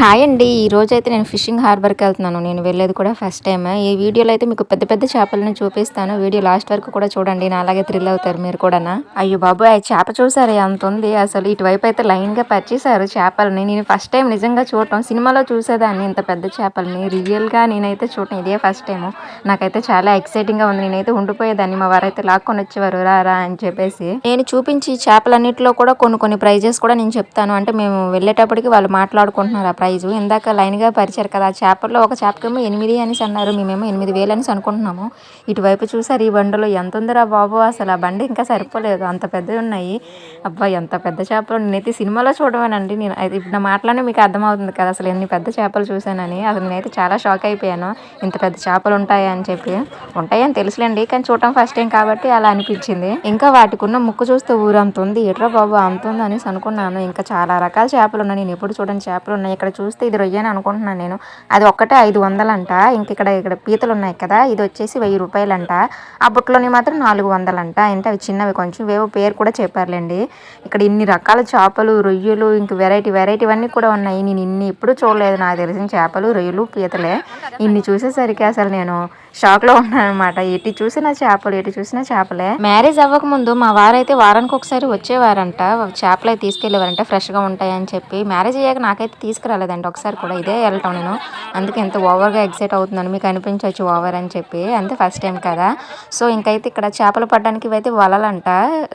Hi అండి. ఈ రోజు అయితే నేను ఫిషింగ్ హార్బర్కి వెళ్తున్నాను. నేను వెళ్ళేది కూడా ఫస్ట్ టైం ఈ వీడియోలో అయితే మీకు పెద్ద పెద్ద చేపలను చూపిస్తాను. వీడియో లాస్ట్ వరకు కూడా చూడండి. నా అలాగే థ్రిల్ అవుతారు మీరు కూడా అయ్యో బాబు ఆ చేప చూసారు? అంత ఉంది? అసలు ఇటువైపు అయితే లైన్గా పరిచేశారు చేపలని. నేను ఫస్ట్ టైం నిజంగా చూడటం. సినిమాలో చూసేదాన్ని ఇంత పెద్ద చేపలని. రియల్గా నేనైతే చూడటం ఇదే ఫస్ట్ టైం నాకైతే చాలా ఎక్సైటింగ్గా ఉంది. నేనైతే ఉండిపోయేదాన్ని. మా వారైతే లాక్కొని వచ్చేవారు. రా రా అని చెప్పేసి. నేను చూపించి చేపలన్నింటిలో కూడా కొన్ని కొన్ని ప్రైజెస్ కూడా నేను చెప్తాను. అంటే మేము వెళ్ళేటప్పటికి వాళ్ళు మాట్లాడుకుంటున్నారు. ఆ ప్రైజు. ఇందాక లైన్గా పరిచారు కదా ఆ చేపల్లో ఒక చేపకేమో ఎనిమిది అనేసి అన్నారు. మేమేమో ఎనిమిది వేలు అనేసి అనుకుంటున్నాము. ఇటువైపు చూసారు ఈ బండిలో ఎంత ఉందిరా బాబు? అసలు ఆ బండి ఇంకా సరిపోలేదు. అంత పెద్దవి ఉన్నాయి. అబ్బా ఎంత పెద్ద చేపలు నేనైతే సినిమాలో చూడమేనండి నేను ఇప్పుడు నా మాటలోనే మీకు అర్థమవుతుంది కదా అసలు ఎన్ని పెద్ద చేపలు చూశానని. అసలు నేనైతే చాలా షాక్ అయిపోయాను. ఇంత పెద్ద చేపలు ఉంటాయా అని చెప్పి. ఉంటాయని తెలుసులేండి కానీ చూడటం ఫస్ట్ టైం కాబట్టి అలా అనిపించింది. ఇంకా వాటికి ఉన్న ముక్కు చూస్తే ఊరు అంత ఉంది. ఎట్రా బాబు అంత ఉంది అనేసి అనుకున్నాను. ఇంకా చాలా రకాల చేపలు ఉన్నాయి. నేను ఎప్పుడు చూడని చేపలు ఉన్నాయి. ఇక్కడ చూస్తే ఇది రొయ్యని అనుకుంటున్నాను నేను. అది ఒక్కటే ఐదు వందలంట. ఇంక ఇక్కడ ఇక్కడ పీతలు ఉన్నాయి కదా ఇది వచ్చేసి వెయ్యి రూపాయలంట. ఆ బుట్టలోని మాత్రం నాలుగు వందలంట. అంటే అవి చిన్నవి కొంచెం వేవో పేరు కూడా చెప్పారులేండి. ఇక్కడ ఇన్ని రకాల చేపలు రొయ్యలు ఇంక వెరైటీ వెరైటీ అన్నీ కూడా ఉన్నాయి. నేను ఇన్ని ఎప్పుడు చూడలేదు. నాకు తెలిసిన చేపలు రొయ్యలు పీతలే. ఇన్ని చూసేసరికి అసలు నేను షాక్లో ఉన్నాను అనమాట ఎటు చూసినా చేపలు ఎటు చూసినా చేపలే. మ్యారేజ్ అవ్వక ముందు మా వారైతే వారానికి ఒకసారి వచ్చేవారంట. చేపలు అయితే తీసుకెళ్ళేవారంట ఫ్రెష్గా ఉంటాయని చెప్పి. మ్యారేజ్ అయ్యాక నాకైతే కదండి ఒకసారి కూడా ఇదే వెళ్ళటం నేను. అందుకే ఎంత ఓవర్గా ఎగ్జైట్ అవుతున్నాను. మీకు అనిపించవచ్చు ఓవర్ అని చెప్పి. అంతే ఫస్ట్ టైం కదా. సో ఇంకైతే ఇక్కడ చేపలు పడడానికి ఇవైతే వలలంట.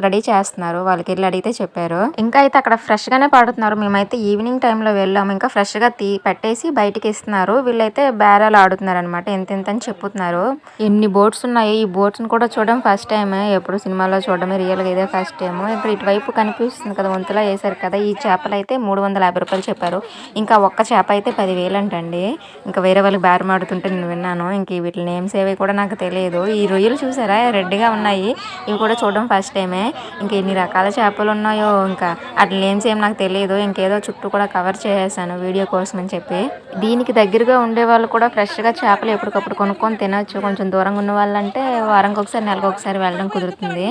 రెడీ చేస్తున్నారు. వాళ్ళకి వెళ్ళి అడిగితే చెప్పారు. ఇంకా అయితే అక్కడ ఫ్రెష్గానే పడుతున్నారు. మేమైతే ఈవినింగ్ టైంలో వెళ్ళాము. ఇంకా ఫ్రెష్గా తీ పెట్టేసి బయటికి ఇస్తున్నారు. వీళ్ళైతే బేరాలు ఆడుతున్నారు అనమాట ఎంత ఎంత అని చెప్పుతున్నారు. ఎన్ని బోట్స్ ఉన్నాయి? ఈ బోట్స్ని కూడా చూడడం ఫస్ట్ టైం ఎప్పుడు సినిమాలో చూడడమే. రియల్గా ఇదే ఫస్ట్ టైం ఇప్పుడు ఇటువైపు కనిపిస్తుంది కదా వంతులా వేశారు కదా. ఈ చేపలు అయితే మూడు వందల యాభై రూపాయలు చెప్పారు. ఇంకా ఒక్క చేప అయితే పదివేలు అంటండి ఇంకా వేరే వాళ్ళకి బేరమాడుతుంటే నేను విన్నాను. ఇంక వీటి నేమ్స్ ఏవి కూడా నాకు తెలియదు. ఈ రొయ్యలు చూసారా? రెడ్గా ఉన్నాయి. ఇవి కూడా చూడడం ఫస్ట్ టైమే. ఇంకా ఎన్ని రకాల చేపలు ఉన్నాయో ఇంకా అట్లా నేమ్స్ ఏం నాకు తెలియదు. ఇంకేదో చుట్టూ కూడా కవర్ చేసేసాను వీడియో కోసం అని చెప్పి. దీనికి దగ్గరగా ఉండే వాళ్ళు కూడా ఫ్రెష్గా చేపలు ఎప్పటికప్పుడు కొనుక్కొని తినవచ్చు కొంచెం దూరంగా ఉన్న వాళ్ళంటే వారానికి ఒకసారి నెలకు ఒకసారి వెళ్ళడం కుదురుతుంది.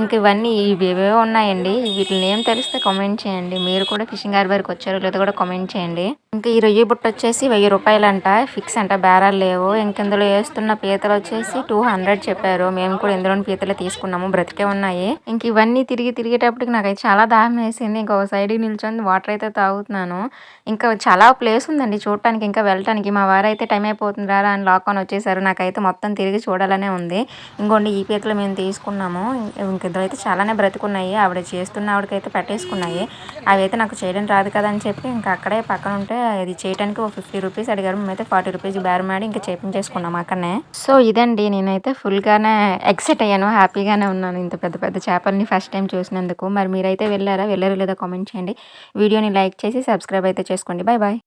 ఇంక ఇవన్నీ ఇవేవో ఉన్నాయండి. వీటిని నేమ్ తెలిస్తే కామెంట్ చేయండి. మీరు కూడా ఫిషింగ్ హార్బర్కి వచ్చారో లేదా కూడా కామెంట్ చేయండి. ఇంకా ఈ రొయ్యి బుట్ట వచ్చేసి వెయ్యి రూపాయలు అంట ఫిక్స్ అంట బేరాలు లేవు. ఇంక ఇందులో వేస్తున్న పీతలు వచ్చేసి టూ హండ్రెడ్ చెప్పారు. మేము కూడా ఇందులోని పీతలు తీసుకున్నాము బ్రతికే ఉన్నాయి. ఇంక ఇవన్నీ తిరిగి తిరిగేటప్పటికి నాకైతే చాలా దాహం వేసింది. ఇంకొక సైడ్కి నిల్చొని వాటర్ అయితే తాగుతున్నాను. ఇంకా చాలా ప్లేస్ ఉందండి చూడటానికి ఇంకా వెళ్ళటానికి. మా వారు అయితే టైం అయిపోతుంది రా అని లాక్ అని వచ్చేసారు. నాకైతే మొత్తం తిరిగి చూడాలనే ఉంది. ఇంకోండి ఈ పీతలు మేము తీసుకున్నాము. ఇంకిద్దరు అయితే చాలానే బ్రతుకున్నాయి. ఆవిడ చేస్తున్న ఆవిడకైతే పెట్టేసుకున్నాయి. అవి అయితే నాకు చేయడం రాదు కదా అని చెప్పి ఇంకా అక్కడే పక్కన ఉంటే అది చేయడానికి ఒక ఫిఫ్టీ రూపీస్ అడిగారు. మేమైతే ఫార్టీ రూపీస్ బేరమాడి ఇంకా చేపించేసుకున్నాం అక్కడనే. సో ఇదండి. నేనైతే ఫుల్గానే ఎక్సైట్ అయ్యాను. హ్యాపీగానే ఉన్నాను. ఇంత పెద్ద పెద్ద చేపల్ని ఫస్ట్ టైం చూసినందుకు. మరి మీరైతే వెళ్ళారా? వెళ్ళారో లేదో కామెంట్ చేయండి. వీడియోని లైక్ చేసి సబ్స్క్రైబ్ అయితే చేసుకోండి. Bye bye